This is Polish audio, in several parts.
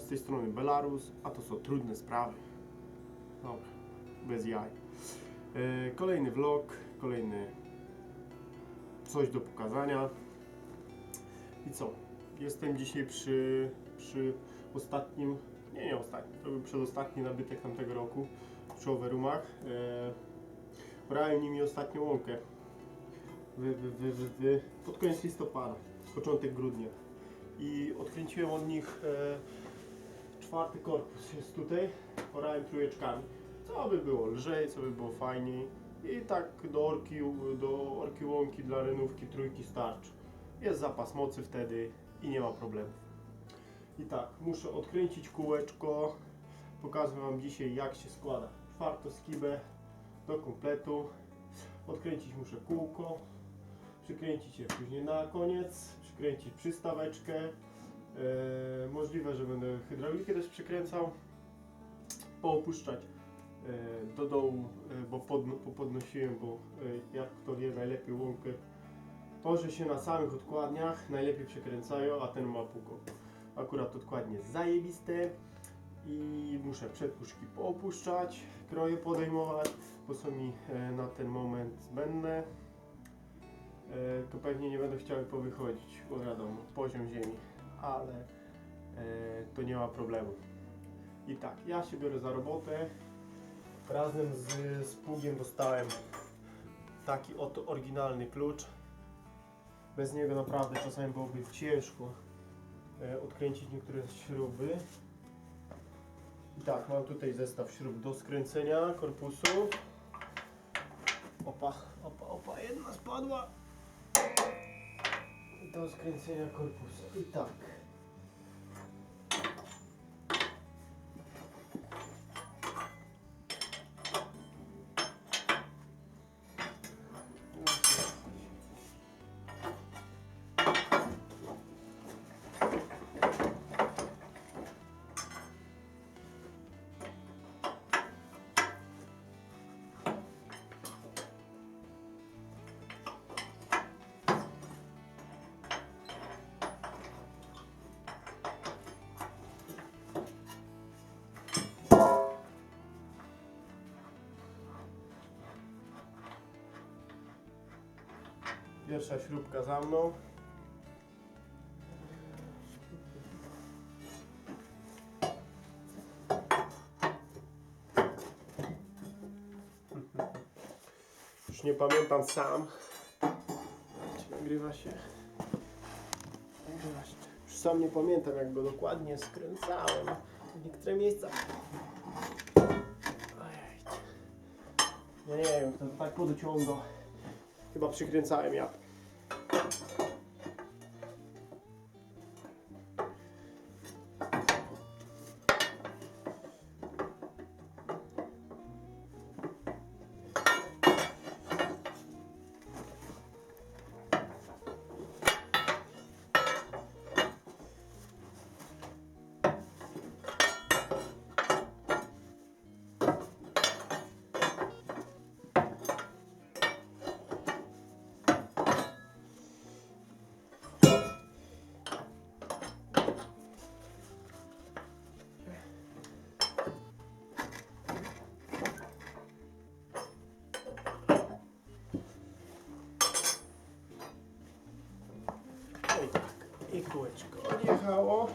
Z tej strony Belarus, a to są trudne sprawy. Dobra, bez jaj. E, kolejny vlog, kolejny coś do pokazania. I co? Jestem dzisiaj przy, przy ostatnim, nie nie ostatnim, to był przedostatni nabytek tamtego roku przy Overumach. E, brałem nimi ostatnią łąkę wy, wy, wy, wy, pod koniec listopada, początek grudnia i odkręciłem od nich e, czwarty korpus. Jest tutaj, porałem trójeczkami. Co by było lżej, co by było fajniej. I tak do orki, do orki łąki dla renówki trójki starczy. Jest zapas mocy wtedy i nie ma problemu. I tak, muszę odkręcić kółeczko. Pokażę Wam dzisiaj jak się składa. Czwartą skibę do kompletu. Odkręcić muszę kółko. Przykręcić je później na koniec. Przykręcić przystaweczkę. E, możliwe, że będę hydraulikę też przykręcał. Poopuszczać e, do dołu, e, bo podno, podnosiłem, bo jak kto wie, najlepiej łąkę porze się na samych odkładniach, najlepiej przekręcają, a ten ma puko. Akurat odkładnie zajebiste i muszę przedpuszki poopuszczać, kroje podejmować, bo są mi na ten moment zbędne. To pewnie nie będą chciały powychodzić, bo wiadomo, poziom ziemi, ale e, to nie ma problemu. I tak, ja się biorę za robotę. Razem z, z pługiem dostałem taki oto oryginalny klucz. Bez niego naprawdę czasami byłoby ciężko e, odkręcić niektóre śruby. I tak, mam tutaj zestaw śrub do skręcenia korpusu. Opa, opa, opa, jedna spadła. Do skręcenia korpusu. I tak. Pierwsza śrubka za mną. Już nie pamiętam sam. Czy nagrywa się? Nagrywa się. Już sam nie pamiętam jak go dokładnie skręcałem. Niektóre miejsca. Ojej. Ja nie wiem, kto to tak podociągał. Chyba przykręcałem ja. Odjechało.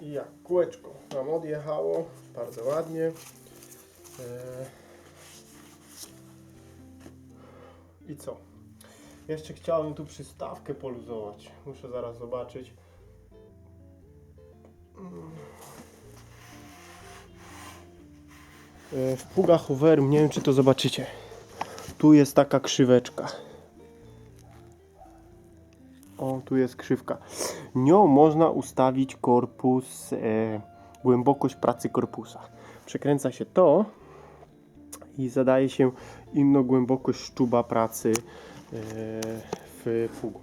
I jak kółeczko nam odjechało, bardzo ładnie. Eee, I co? Jeszcze chciałem tu przystawkę poluzować. Muszę zaraz zobaczyć. W pługach Overum, nie wiem czy to zobaczycie. Tu jest taka krzyweczka. O, tu jest krzywka. Nią można ustawić korpus, e, głębokość pracy korpusa. Przekręca się to i zadaje się inną głębokość szczuba pracy e, w pługu.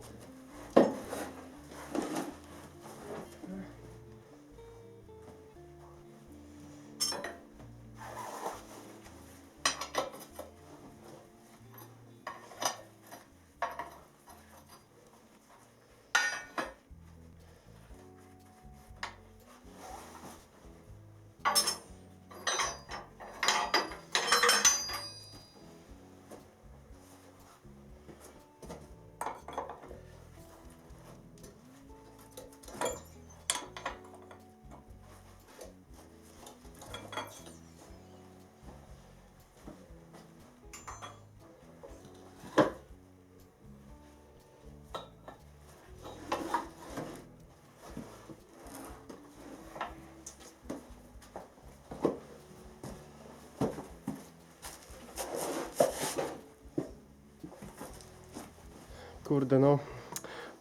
Kurde no,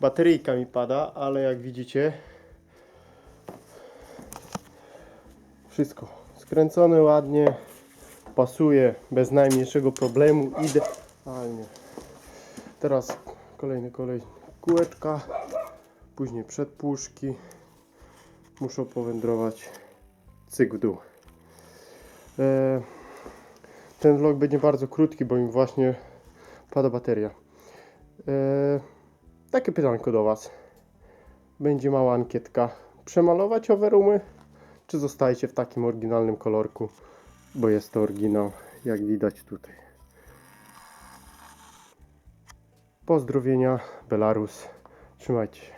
bateryjka mi pada, ale jak widzicie, wszystko skręcone ładnie, pasuje bez najmniejszego problemu, idealnie. Teraz kolejny kolej kółeczka, później przedpuszki, muszą powędrować cyk w dół. E, ten vlog będzie bardzo krótki, bo mi właśnie pada bateria. E, takie pytanko do Was. Będzie mała ankietka. Przemalować overroomy, czy zostajecie w takim oryginalnym kolorku? Bo jest to oryginał, jak widać tutaj. Pozdrowienia, Belarus. Trzymajcie się.